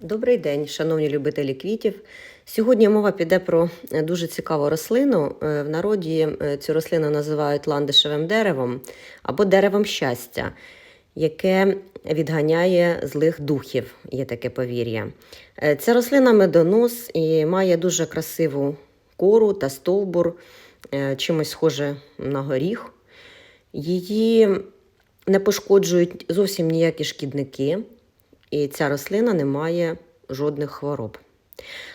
Добрий день, шановні любителі квітів. Сьогодні мова піде про е, дуже цікаву рослину. Е, В народі е, цю рослину називають ландишевим деревом або деревом щастя, яке відганяє злих духів, є таке повір'я. Ця рослина медонос і має дуже красиву кору та стовбур, чимось схоже на горіх. Її не пошкоджують зовсім ніякі шкідники, і ця рослина не має жодних хвороб.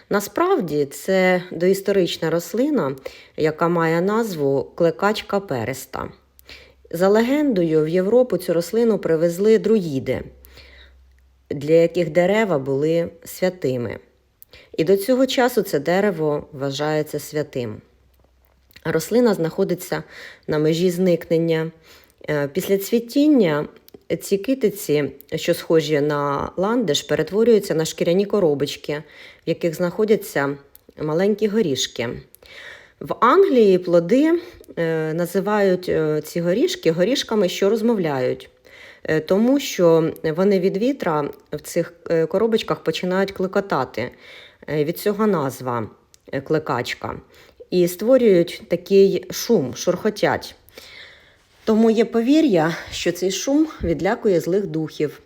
Насправді це доісторична рослина, яка має назву клекачка переста. За легендою, в Європу цю рослину привезли друїди, для яких дерева були святими. І до цього часу це дерево вважається святим. Рослина знаходиться на межі зникнення. Е, Після цвітіння ці китиці, що схожі на ландиш, перетворюються на шкіряні коробочки, в яких знаходяться маленькі горішки. В Англії плоди е, називають е, ці горішки горішками, що розмовляють, е, тому що вони від вітра в цих коробочках починають клекотати. Від цього назва клекачка. І створюють такий шум, шурхотять. Тому є повір'я, що цей шум відлякує злих духів.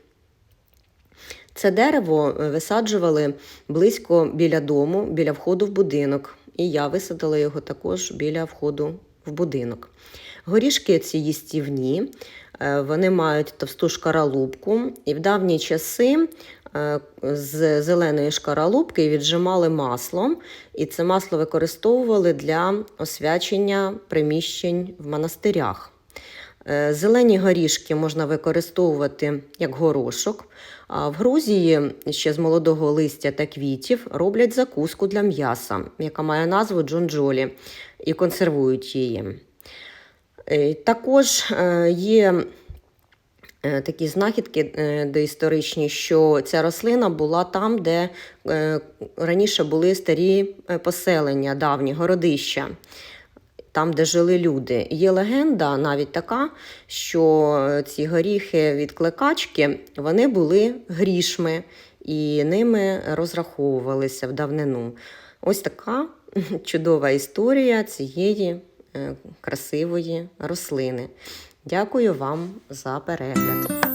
Це дерево е, висаджували близько біля дому, біля входу в будинок. І я висадила його також біля входу в будинок. Горішки ці їстівні, е, вони мають товсту шкаралупку, і в давні часи е, з зеленої шкаралупки віджимали маслом, і це масло використовували для освячення приміщень в монастирях. Е, Зелені горішки можна використовувати як горошок. А в Грузії ще з молодого листя та квітів роблять закуску для м'яса, яка має назву джонджолі, і консервують її. Е, Також е, є такі знахідки доісторичні, що ця рослина була там, де раніше були старі поселення, давні городища там, де жили люди. Є легенда навіть така, що ці горіхи від клекачки вони були грішми і ними розраховувалися в давнину. Ось така чудова історія цієї е, красивої рослини. Дякую вам за перегляд.